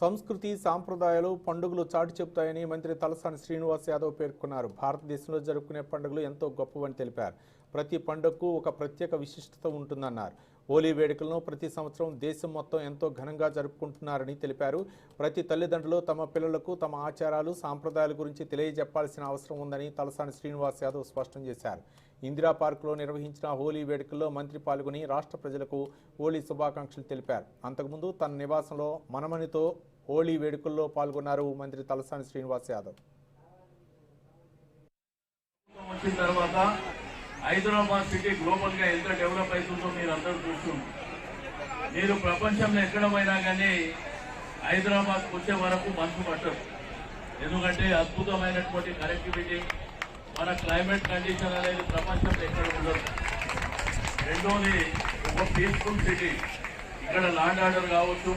సంస్కృతి సాంప్రదాయాలు పండుగలు చాటి చెప్తాయని మంత్రి తలసాని శ్రీనివాస్ యాదవ్ పేర్కొన్నారు. భారతదేశంలో జరుపుకునే పండుగలు ఎంతో గొప్పవని తెలిపారు. ప్రతి పండుగకు ఒక ప్రత్యేక విశిష్టత ఉంటుందన్నారు. హోలీ వేడుకలను ప్రతి సంవత్సరం దేశం మొత్తం ఎంతో ఘనంగా జరుపుకుంటున్నారని తెలిపారు. ప్రతి తల్లిదండ్రులు తమ పిల్లలకు తమ ఆచారాలు సాంప్రదాయాల గురించి తెలియజెప్పాల్సిన అవసరం ఉందని తలసాని శ్రీనివాస్ యాదవ్ స్పష్టం చేశారు. ఇందిరా పార్కులో నిర్వహించిన హోలీ వేడుకల్లో మంత్రి పాల్గొని రాష్ట్ర ప్రజలకు హోలీ శుభాకాంక్షలు తెలిపారు. అంతకుముందు తన నివాసంలో మనమనితో హోలీ వేడుకల్లో పాల్గొన్నారు మంత్రి తలసాని శ్రీనివాస్ యాదవ్. వచ్చిన తర్వాత హైదరాబాద్ సిటీ గ్లోబల్గా ఎంత డెవలప్ అవుతుందో మీరు అందరూ చూస్తున్నారు. మీరు ప్రపంచంలో ఎక్కడ పోయినా కానీ హైదరాబాద్ వచ్చే వరకు మనసు పట్టదు. ఎందుకంటే అద్భుతమైనటువంటి కనెక్టివిటీ మన క్లైమేట్ కండిషన్ అనేది ప్రపంచంలో ఎక్కడ ఉండదు. రెండోది ఒక పీస్ఫుల్ సిటీ ఇక్కడ లాండ్ ఆర్డర్ కావచ్చు.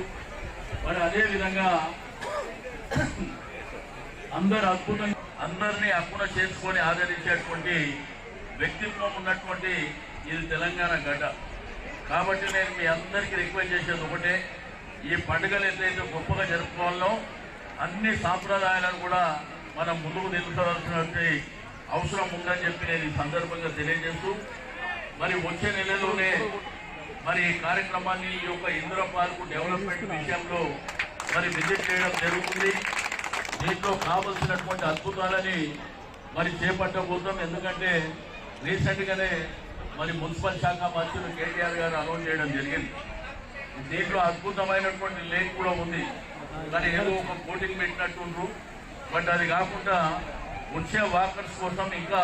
మరి అదే విధంగా అందరు అద్భుతంగా అందరినీ అర్పణ చేసుకొని ఆదరించేటువంటి వ్యక్తిత్వం ఉన్నటువంటి ఇది తెలంగాణ గడ్డ. కాబట్టి నేను మీ అందరికీ రిక్వెస్ట్ చేసేది ఒకటే ఈ పండుగలు ఎంతైతే గొప్పగా జరుపుకోవాలో అన్ని సాంప్రదాయాలను కూడా మనం ముందుకు తెలుసుకోవాల్సినటువంటి అవసరం ఉందని చెప్పి నేను ఈ సందర్భంగా తెలియజేస్తూ మరి వచ్చే నెలలోనే మరి ఈ కార్యక్రమాన్ని ఈ యొక్క ఇంద్ర పార్కు డెవలప్మెంట్ విషయంలో మరి విజిట్ చేయడం జరుగుతుంది. దీంట్లో కావలసినటువంటి అద్భుతాలని మరి చేపట్టబోతాం ఎందుకంటే రీసెంట్ గానే మరి మున్సిపల్ శాఖ మంత్రులు కేటీఆర్ గారు అనౌన్స్ చేయడం జరిగింది. దీంట్లో అద్భుతమైనటువంటి లేక్ కూడా ఉంది. కానీ ఏదో ఒక కోటింగ్ పెట్టినట్టుండ్రు. బట్ అది కాకుండా వచ్చే వాకర్స్ కోసం ఇంకా